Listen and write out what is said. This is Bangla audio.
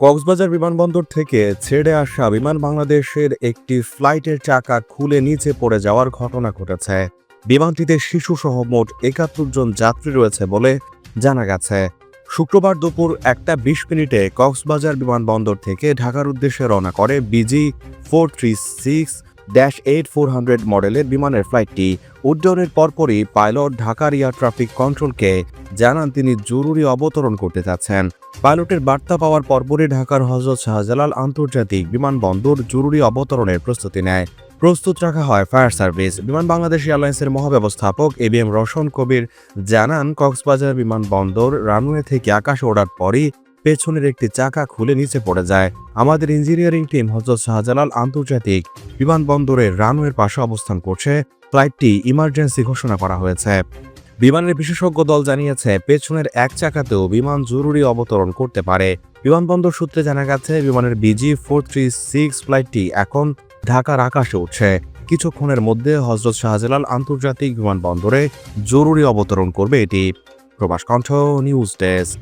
কক্সবাজার বিমানবন্দর থেকে ছেড়ে আসা বিমান বাংলাদেশের একটি ফ্লাইটের চাকা খুলে নিচে পড়ে যাওয়ার ঘটনা ঘটেছে। বিমানটিতে শিশুসহ মোট একাত্তর জন যাত্রী রয়েছে বলে জানা গেছে। শুক্রবার দুপুর একটা বিশ মিনিটে কক্সবাজার বিমানবন্দর থেকে ঢাকার উদ্দেশ্যে রওনা করে BG four three six dash eight four hundred মডেলের বিমানের ফ্লাইটটি উড্ডয়নের পরপরই পাইলট ঢাকার এয়ার ট্রাফিক কন্ট্রোলকে জানান তিনি জরুরি অবতরণ করতে যাচ্ছেন। পাইলটের বার্তা পাওয়ার পরপরই ঢাকার হজরত শাহজালাল আন্তর্জাতিক বিমানবন্দর জরুরি অবতরণের প্রস্তুতি নেয়। প্রস্তুত রাখা হয় ফায়ার সার্ভিস। বিমান বাংলাদেশ এয়ারলাইন্সের মহাব্যবস্থাপক A B M Roshan Kabir জানান, কক্সবাজার বিমানবন্দর রানওয়ে থেকে আকাশে ওড়ার পরই পেছনের একটি চাকা খুলে নিচে পড়ে যায়। আমাদের ইঞ্জিনিয়ারিং টিম হজরত শাহজালাল আন্তর্জাতিক বিমানবন্দরের রানওয়ের পাশে অবস্থান করছে। ফ্লাইটটি ইমার্জেন্সি ঘোষণা করা হয়েছে। বিমানের বিশেষজ্ঞ দল জানিয়েছে, পেছনের এক চাকাতেও বিমান জরুরি অবতরণ করতে পারে। বিমানবন্দর সূত্রে জানা গেছে, বিমানের বিজি ফোর থ্রি সিক্স ফ্লাইটটি এখন ঢাকার আকাশে উঠছে। কিছুক্ষণের মধ্যে হজরত শাহজালাল আন্তর্জাতিক বিমানবন্দরে জরুরি অবতরণ করবে এটি। প্রবাস কণ্ঠ নিউজ ডেস্ক।